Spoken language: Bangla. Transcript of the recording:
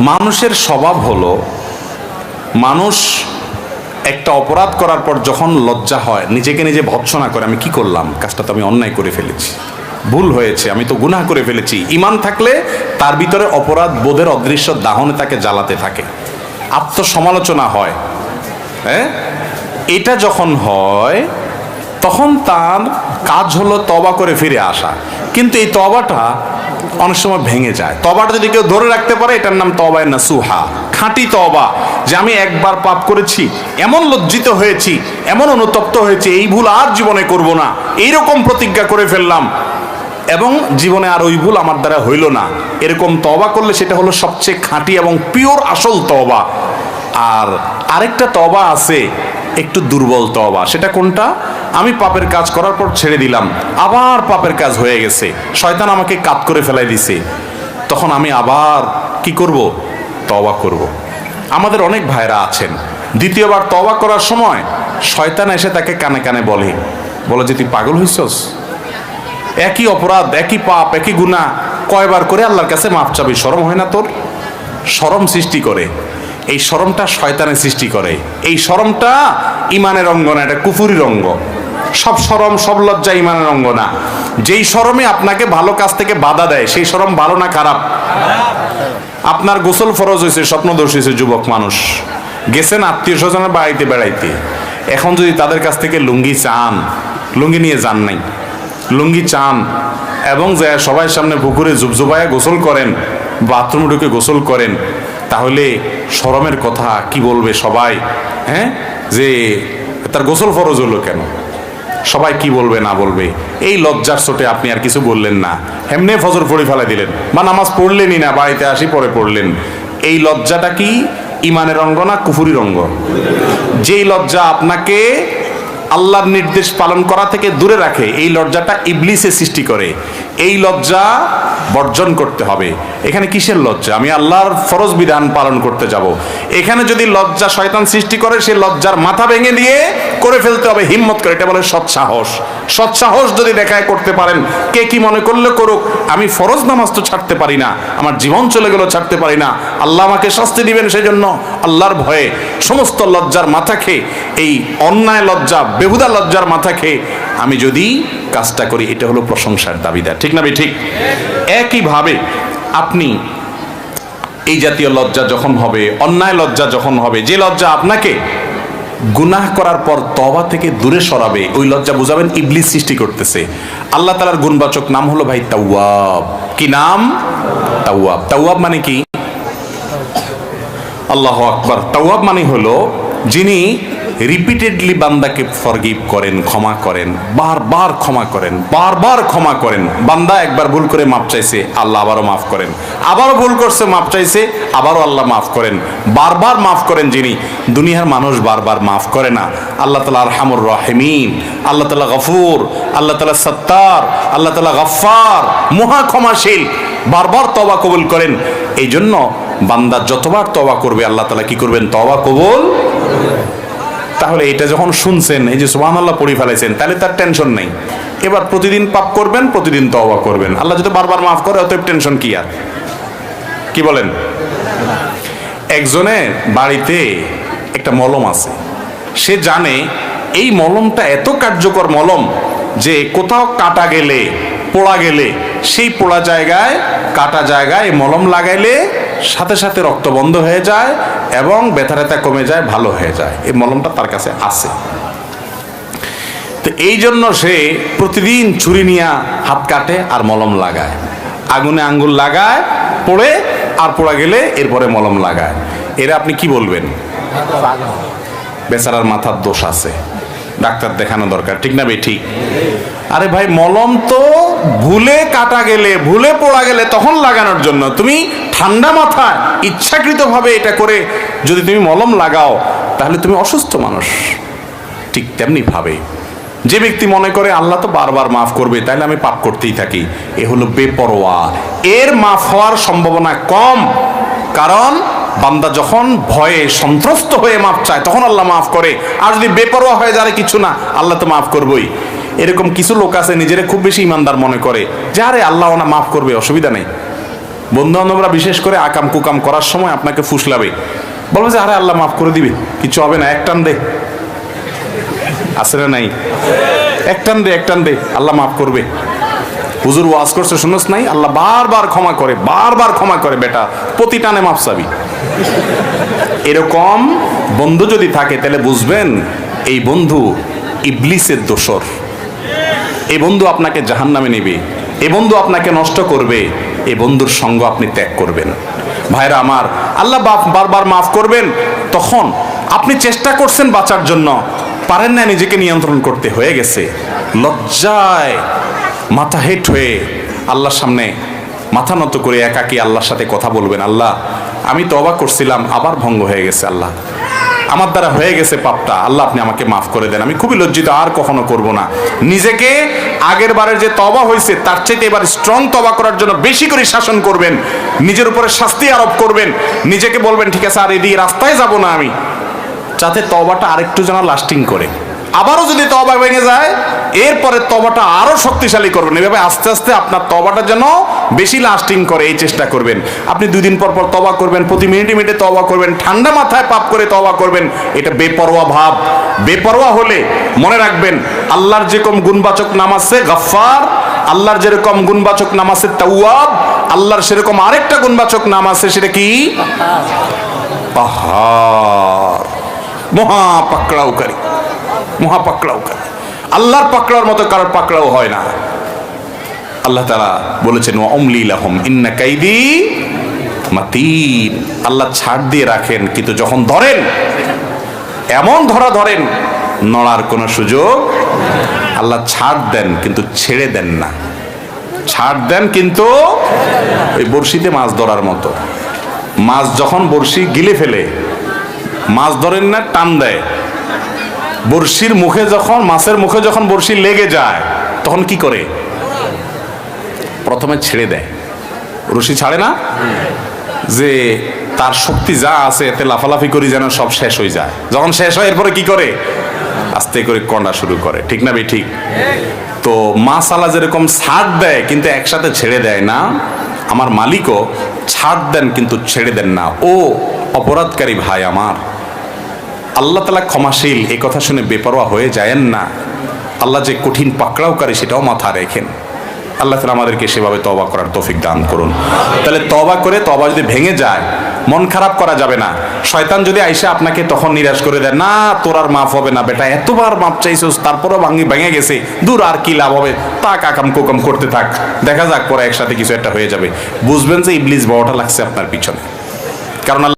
মানুষের স্বভাব হলো, মানুষ একটা অপরাধ করার পর যখন লজ্জা হয়, নিজেকে নিজে ভৎসনা করে, আমি কি করলাম? কাজটা তো আমি অন্যায় করে ফেলেছি। ভুল হয়েছে, আমি তো গুনাহ করে ফেলেছি। ইমান থাকলে তার ভিতরে অপরাধ বোধের অদৃশ্য দাহনে তাকে জ্বালাতে থাকে। আত্মসমালোচনা হয়। হ্যাঁ? এটা যখন হয়, তখন তার কাজ হলো তবা করে ফিরে আসা। কিন্তু এই তবাটা অনেক সময় ভেঙে যায়। তবাটা যদি কেউ ধরে রাখতে পারে, এটার নাম তবায় না সুহা খাঁটি তবা যে আমি একবার পাপ করেছি, এমন লজ্জিত হয়েছি, এমন অনুতপ্ত হয়েছে, এই ভুল আর জীবনে করব না। এইরকম প্রতিজ্ঞা করে ফেললাম এবং জীবনে আর ওই ভুল আমার দ্বারা হইল না। এরকম তবা করলে সেটা হলো সবচেয়ে খাঁটি এবং পিওর আসল তবা আর আরেকটা তবা আছে একটু দুর্বল তবা সেটা কোনটা? আমি পাপের কাজ করার পর ছেড়ে দিলাম। আবার পাপের কাজ হয়ে গেছে। শয়তান আমাকে কাত করে ফেলাই দিছে। তখন আমি আবার কি করব? তবা করব। আমাদের অনেক ভাইরা আছেন। দ্বিতীয়বার তবা করার সময় শয়তান এসে তাকে কানে কানে বলে। বলে যে, তুই পাগল হইছস? একই অপরাধ, একই পাপ, একই গুণা কয়বার করে আল্লাহর কাছে মাপ চাবি। সরম হয় না তোর? সরম সৃষ্টি করে। এই সরমটা শয়তানের সৃষ্টি করে। এই সরমটা ইমানের অঙ্গ না, এটা কুফুরির অঙ্গ। সব সরম সব লজ্জা ইমানের অঙ্গ না। যেই সরমে আপনাকে ভালো কাজ থেকে বাধা দেয়, সেই সরম ভালো না খারাপ? আপনার গোসল ফরজ হয়েছে, স্বপ্নদোষ হয়েছে, যুবক মানুষ। গেছেন আত্মীয় স্বজনের বাড়িতে বেড়াইতে। এখন যদি তাদের কাছ থেকে লুঙ্গি চান, লুঙ্গি নিয়ে যান নাই। লুঙ্গি চান এবং যে সবাই সামনে পুকুরে জুবজুবায়া গোসল করেন, বাথরুম ঢুকে গোসল করেন। তাহলে শরমের কথা কি বলবে সবাই? হ্যাঁ? যে তার গোসল ফরজ হলো কেন? সবাই কি বলবে, না বলবে? এই লজ্জার চোটে আপনি আর কিছু বললেন না। এমনি ফজর পড়ে ফেলা দিলেন। বা নামাজ পড়লেনই না, বাড়িতে আসি পরে পড়লেন। এই লজ্জাটা কি? ইমানের অঙ্গ না কুফুরির অঙ্গ? যেই লজ্জা আপনাকে আল্লাহর নির্দেশ পালন করা থেকে দূরে রাখে। এই লজ্জাটা ইবলিসে সৃষ্টি করে। এই লজ্জা বর্জন করতে হবে। এখানে কিসের লজ্জা? আমি আল্লাহর ফরজ বিধান পালন করতে যাব। এখানে যদি লজ্জা শয়তান সৃষ্টি করে সে লজ্জার মাথা ভেঙে দিয়ে করে ফেলতে হবে, হিম্মত করে। এটা বলে সৎসাহস। সৎসাহস যদি দেখায় করতে পারেন, কে কি মনে করলে করুক? আমি ফরজ নামাজ তো ছাড়তে পারি না। আমার জীবন চলে গেল ছাড়তে পারি না। আল্লাহ আমাকে শাস্তি দিবেন সেই জন্য আল্লাহর ভয়ে। সমস্ত লজ্জার মাথা খেয়ে, এই অন্যায় লজ্জা, বেহুদা লজ্জার মাথা খেয়ে আমি যদি কাজটা করি, এটা হলো প্রশংসার দাবিদার। ঠিক না ভাই? ঠিক? একইভাবে আপনি এই জাতীয় লজ্জা যখন হবে, অন্যায় লজ্জা যখন হবে, যে লজ্জা আপনাকে গুনাহ করার পর তবা থেকে দূরে সরাবে, ওই লজ্জা বুঝাবেন ইবলিস সৃষ্টি করতেছে। আল্লাহ তালার গুণবাচক নাম হলো ভাই তাওয়াব। কি নাম? তাওয়াব। তাওয়াব মানে কি? আল্লাহ আকবর। তাওয়াব মানে হলো যিনি রিপিটেডলি বান্দাকে ফরগিভ করেন, ক্ষমা করেন, বারবার ক্ষমা করেন, বারবার ক্ষমা করেন। বান্দা একবার ভুল করে মাপ চাইছে, আল্লাহ আবারও মাফ করেন। আবারও ভুল করছে মাপ চাইছে, আবারও আল্লাহ মাফ করেন। বারবার মাফ করেন যিনি, দুনিয়ার মানুষ বারবার মাফ করে না। আল্লাহ তালা আরহামুর রহেমিন, আল্লাহ তালা গফুর, আল্লাহ তালা সত্তার, আল্লাহ তালা গফার মহা ক্ষমাশীল, বারবার তবা কবুল করেন। এই জন্য বান্দা যতবার তবা করবে, আল্লাহ তালা কি করবেন? তবা কবুল তাহলে এটা যখন শুনছেন, এই যে সুবাহ আল্লাহ পড়ি ফেলাইছেন, তাহলে তার টেনশন নেই। এবার প্রতিদিন পাপ করবেন, প্রতিদিন তওবা করবেন। আল্লাহ যদি বারবার মাফ করে, অতএব টেনশন কি আর? কি বলেন? একজনের বাড়িতে একটা মলম আছে। সে জানে এই মলমটা এত কার্যকর মলম যে কোথাও কাটা গেলে, পোড়া গেলে, সেই পোড়া জায়গায়, কাটা জায়গায় মলম লাগাইলে সাথে সাথে রক্ত বন্ধ হয়ে যায় এবং ব্যথা ব্যথা কমে যায় ভালো হয়ে যায়। এই মলমটা তার কাছে আছে। তো এই জন্য সে প্রতিদিন ছুরি নিয়ে হাত কাটে আর মলম লাগায়। আগুনে আঙ্গুল লাগায় পড়ে আর পোড়া গেলে এরপরে মলম লাগায়। এরা আপনি কি বলবেন? বেচারার মাথার দোষ আছে। ডাক্তার দেখানো দরকার, ঠিক না বে ঠিক আরে ভাই, মলম তো ভুলে কাটা গেলে, ভুলে পড়া গেলে তখন লাগানোর জন্য। তুমি ঠান্ডা মাথায় ইচ্ছাকৃতভাবে এটা করে যদি তুমি মলম লাগাও, তাহলে তুমি অসুস্থ মানুষ। ঠিক তেমনি ভাবে। যে ব্যক্তি মনে করে, আল্লাহ তো বারবার মাফ করবে তাহলে আমি পাপ করতেই থাকি। এ হলো বেপরোয়া। এর মাফ হওয়ার সম্ভাবনা কম। কারণ বান্দা যখন ভয়ে সন্ত্রস্ত হয়ে মাফ চায়, তখন আল্লাহ মাফ করে। আর যদি বেপরোয়া হয়ে যারে কিছু না, আল্লাহ তো মাফ করবই। এরকম কিছু লোক আছে, নিজেরা খুব বেশি ইমানদার মনে করে, যে আরে আল্লাহ ওনা মাফ করবে, অসুবিধা নেই। বন্ধু বান্ধবরা বিশেষ করে আকাম কুকাম করার সময় আপনাকে ফুসলাবে। বলবে যে, আরে আল্লাহ মাফ করে দিবে, কিছু হবে না একটান দে। আছে না নাই? একটান দে, এক টান দে, আল্লাহ মাফ করবে। হুজুর ওয়াজ করছে, শুনোস নাই? আল্লাহ বারবার ক্ষমা করে, বারবার ক্ষমা করে, বেটা। প্রতি টানে মাফ চাবি। এরকম বন্ধু যদি থাকে, তাহলে বুঝবেন এই বন্ধু ইবলিসের দোসর এই বন্ধু আপনাকে জাহান নামে নেবে এ বন্ধু আপনাকে নষ্ট করবে এ বন্ধুর সঙ্গ আপনি ত্যাগ করবেন। ভাইরা আমার, আল্লাহ বাপ বারবার মাফ করবেন, তখন আপনি চেষ্টা করছেন বাঁচার জন্য, পারেন না নিজেকে নিয়ন্ত্রণ করতে, হয়ে গেছে। লজ্জায় মাথা হেট হয়ে আল্লাহর সামনে মাথা নত করে একাকি আল্লাহর সাথে কথা বলবেন, আল্লাহ আমি তো অবাক করছিলাম, আবার ভঙ্গ হয়ে গেছে আল্লাহ। আমার দ্বারা হয়ে গেছে পাপটা, আল্লাহ আপনি আমাকে মাফ করে দেন। আমি খুবই লজ্জিত, আর কখনো করব না। নিজেকে আগের বারের যে তবা হয়েছে, তার চাইতে এবার স্ট্রং তবা করার জন্য বেশি করে শাসন করবেন। নিজের উপরে শাস্তি আরোপ করবেন। নিজেকে বলবেন, ঠিক আছে, আর এদিকে রাস্তায় যাব না আমি। যাতে তবাটা আরেকটু যেন লাস্টিং করে। আবারও যদি তবা ভেঙে যায়, এরপরে তবাটা আরও শক্তিশালী করবেন। এভাবে আস্তে আস্তে আপনার তবাটা যেন বেশি লাস্টিং করে এই চেষ্টা করবেন। আপনি দুই দিন পর পর তবা করবেন, প্রতি মিনিটে মিনিটে তবা করবেন, ঠান্ডা মাথায় পাপ করে তবা করবেন। এটা বেপরোয়া ভাব। বেপরোয়া হলে মনে রাখবেন, আল্লাহর যেরকম গুণবাচক নাম আছে, গফফার। আল্লাহর যেরকম গুণবাচক নাম আছে, তাওয়াব। আল্লাহর সেরকম আরেকটা গুণবাচক নাম আছে, সেটা কি? পাহাড়। মহা পাকড়াওকারী। মহা পাকড়াওকারী আল্লাহর পাকড়ার মতো কারোর পাকড়াও হয় না। আল্লাহ তারা বলেছেন অমলি লাহম, ইন্না কাইদি মাতিন। আল্লাহ ছাড় দিয়ে রাখেন, কিন্তু যখন ধরেন, এমন ধরা ধরেন, নড়ার কোনো সুযোগ আল্লাহ ছাড় দেন, কিন্তু ছেড়ে দেন না। ছাড় দেন কিন্তু ওই বড়শিতে মাছ ধরার মতো। মাছ যখন বড়শি গিলে ফেলে, মাছ ধরেন না, টান দেয়। বড়শির মুখে যখন, মাছের মুখে যখন বড়শি লেগে যায়, তখন কি করে? প্রথমে ছেড়ে দেয়। রশি ছাড়ে না? যে তার শক্তি যা আছে, এতে লাফালাফি করি যেন সব শেষ হয়ে যায়। যখন শেষ হয়, এরপরে কি করে? আস্তে করে কন্ডা শুরু করে। ঠিক না বে, ঠিক? তো মাছ আলা যেরকম ছাড় দেয়, কিন্তু একসাথে ছেড়ে দেয় না, আমার মালিকও ছাড় দেন, কিন্তু ছেড়ে দেন না। ও অপরাধকারী ভাই আমার। আল্লাহ তালা ক্ষমাশীল, এই কথা শুনে বেপরোয়া হয়ে যায়েন না। আল্লাহ যে কঠিন পাকড়াওকারী, সেটাও মাথা রেখেন। আল্লাহ তালা আমাদেরকে সেভাবে তবা করার তৌফিক দান করুন। তাহলে তবা করে তবা যদি ভেঙে যায়, মন খারাপ করা যাবে না। শয়তান যদি আইসে আপনাকে তখন নিরাশ করে দেয়, না, তোর আর মাফ হবে না বেটা, এতবার মাপ চাইছিস, তারপরও ভাঙি, ভেঙে গেছে। দূর আর কি লাভ হবে? তা কাকাম কোকাম করতে থাক। দেখা যাক, পরে একসাথে কিছু একটা হয়ে যাবে। বুঝবেন যে ইবলিস বড়টা লাগছে আপনার পিছনে। কারণ